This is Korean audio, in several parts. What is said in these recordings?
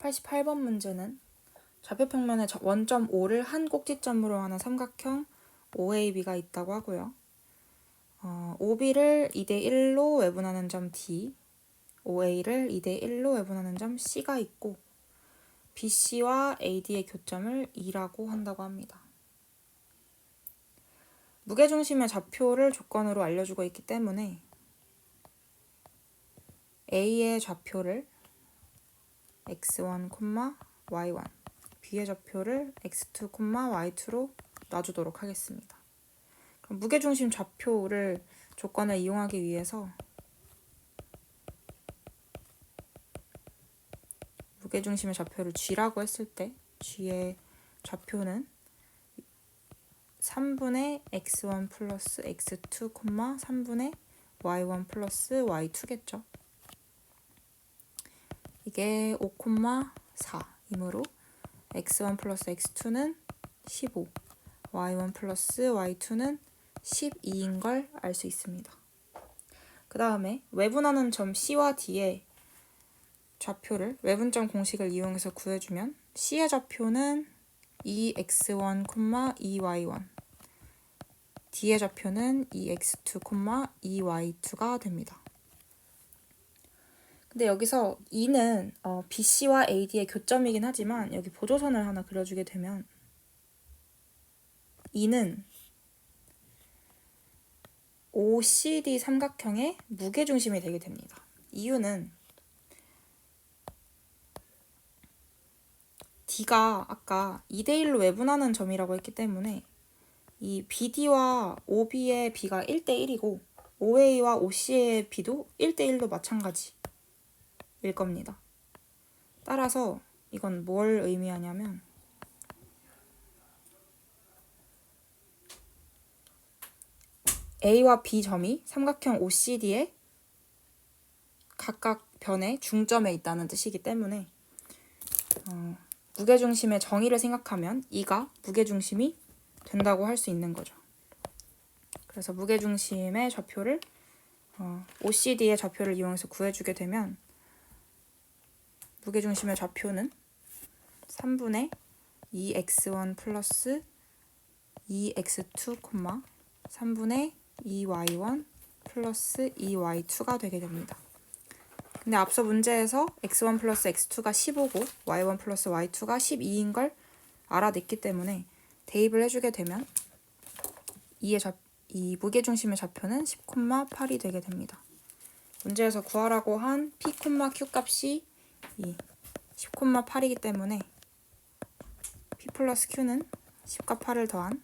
88번 문제는 좌표 평면의 저- 원점 O를 한 꼭지점으로 하는 삼각형 OAB가 있다고 하고요. 어, OB를 2대 1로 외분하는 점 D, OA를 2대 1로 외분하는 점 C가 있고 BC와 AD의 교점을 E라고 한다고 합니다. 무게중심의 좌표를 조건으로 알려주고 있기 때문에 A의 좌표를 x1, y1, B의 좌표를 x2, y2로 놔주도록 하겠습니다. 그럼 무게중심 좌표를 조건을 이용하기 위해서 무게중심의 좌표를 g라고 했을 때 g의 좌표는 3분의 x1 플러스 x2, 3분의 y1 플러스 y2겠죠. 이게 5,4이므로 x1 플러스 x2는 15, y1 플러스 y2는 12인 걸 알 수 있습니다. 그 다음에 외분하는 점 C와 D의 좌표를 외분점 공식을 이용해서 구해주면 C의 좌표는 2x1, 2y1 D의 좌표는 2x2, 2y2가 됩니다. 근데 여기서 2는 어, BC와 AD의 교점이긴 하지만 여기 보조선을 하나 그려주게 되면 2는 OCD 삼각형의 무게중심이 되게 됩니다. 이유는 D가 아까 2대1로 외분하는 점이라고 했기 때문에 이 BD와 OB의 B가 1대1이고 OA와 OC의 B도 1대1로 마찬가지 일 겁니다. 따라서 이건 뭘 의미하냐면 A와 B 점이 삼각형 OCD의 각각 변의 중점에 있다는 뜻이기 때문에 어, 무게중심의 정의를 생각하면 이가 무게중심이 된다고 할 수 있는 거죠. 그래서 무게중심의 좌표를 어, OCD의 좌표를 이용해서 구해주게 되면 무게중심의 좌표는 3분의 2x1 플러스 2x2, 3분의 2y1 플러스 2y2가 되게 됩니다. 근데 앞서 문제에서 x1 플러스 x2가 15고 y1 플러스 y2가 12인 걸 알아냈기 때문에 대입을 해주게 되면 이의 좌, 이 무게중심의 좌표는 10,8이 되게 됩니다. 문제에서 구하라고 한 p, q 값이 이 10,8이기 때문에 p 플러스 q는 10과 8을 더한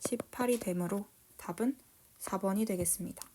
18이 되므로 답은 4번이 되겠습니다.